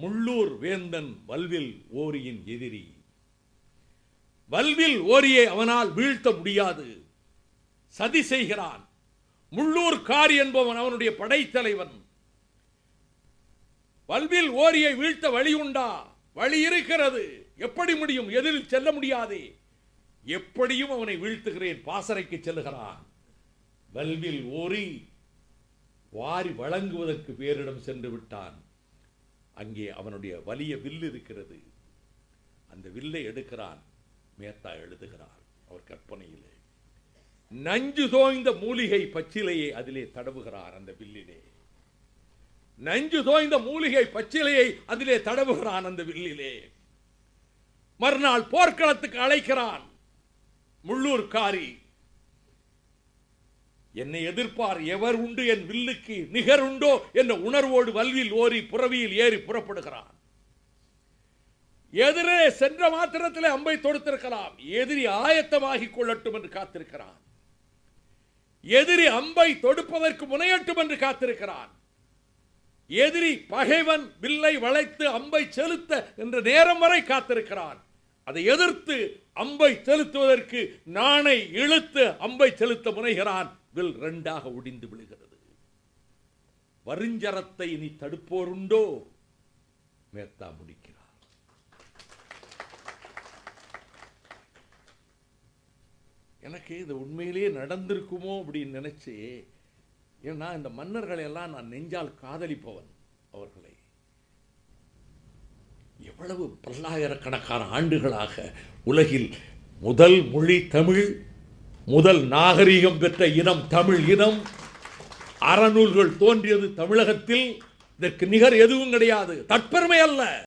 முள்ளூர் வேந்தன் வல்வில் ஓரியின் எதிரி. வல்வில் ஓரியை அவனால் வீழ்த்த முடியாது. சதி செய்கிறான். முள்ளூர் காரி என்பவன் அவனுடைய படைத்தலைவன். வல்வில் ஓரியை வீழ்த்த வழி உண்டா? வழி இருக்கிறது. எப்படி முடியும்? எதிரில் செல்ல முடியாது. எப்படியும் அவனை வீழ்த்துகிறேன். பாசறைக்கு செல்லுகிறான். வல்வில் ஓரி வாரி வழங்குவதற்கு பேரிடம் சென்று விட்டான். அங்கே அவனுடைய வலிய வில் இருக்கிறது. அந்த வில்லை எடுக்கிறான். மேத்தா எழுதுகிறார். அவர் கற்பனையிலே. நஞ்சு தோய்ந்த மூலிகை பச்சிலையை அதிலே தடவுகிறார் அந்த வில்லிலே. நஞ்சு தோய்ந்த மூலிகை பச்சிலையை அதிலே தடவுகிறான் அந்த வில்லிலே. மறுநாள் போர்க்களத்துக்கு அழைக்கிறான். முள்ளூர்காரி. என்னை எதிர்ப்பார் எவர் உண்டு என் வில்லுக்கு நிகர் உண்டோ என்ற உணர்வோடு வல்வில் ஓரி புறவியில் ஏறி புறப்படுகிறான். எதிரே சென்ற மாத்திரத்திலே அம்பை தொடுத்திருக்கலாம். எதிரி ஆயத்தமாகிக் கொள்ளட்டும் என்று காத்திருக்கிறான். எதிரி அம்பை தொடுப்பதற்கு முனையட்டும் என்று காத்திருக்கிறான். எதிரி பகைவன் வில்லை வளைத்து அம்பை செலுத்த என்ற நேரம் வரை காத்திருக்கிறான். அதை எதிர்த்து அம்பை செலுத்துவதற்கு நானை இழுத்து அம்பை செலுத்த முனைகிறான். வில் ரெண்டாக ஒடிந்து விழுகிறது. வருஞ்சரத்தை இனி தடுப்போருண்டோ? மேத்தா முடிக்கிறார். எனக்கு இது உண்மையிலேயே நடந்திருக்குமோ அப்படின்னு நினைச்சு ஏன்னா இந்த மன்னர்களை எல்லாம் நான் நெஞ்சால் காதலிப்பவன் அவர்களை. எவ்வளவு பல்லாயிரக்கணக்கான ஆண்டுகளாக உலகில் முதல் மொழி தமிழ் முதல் நாகரிகம் பெற்ற இனம் தமிழ் இனம் அறநூல்கள் தோன்றியது தமிழகத்தில். இதற்கு நிகர் எதுவும் கிடையாது. தற்பெருமை அல்ல.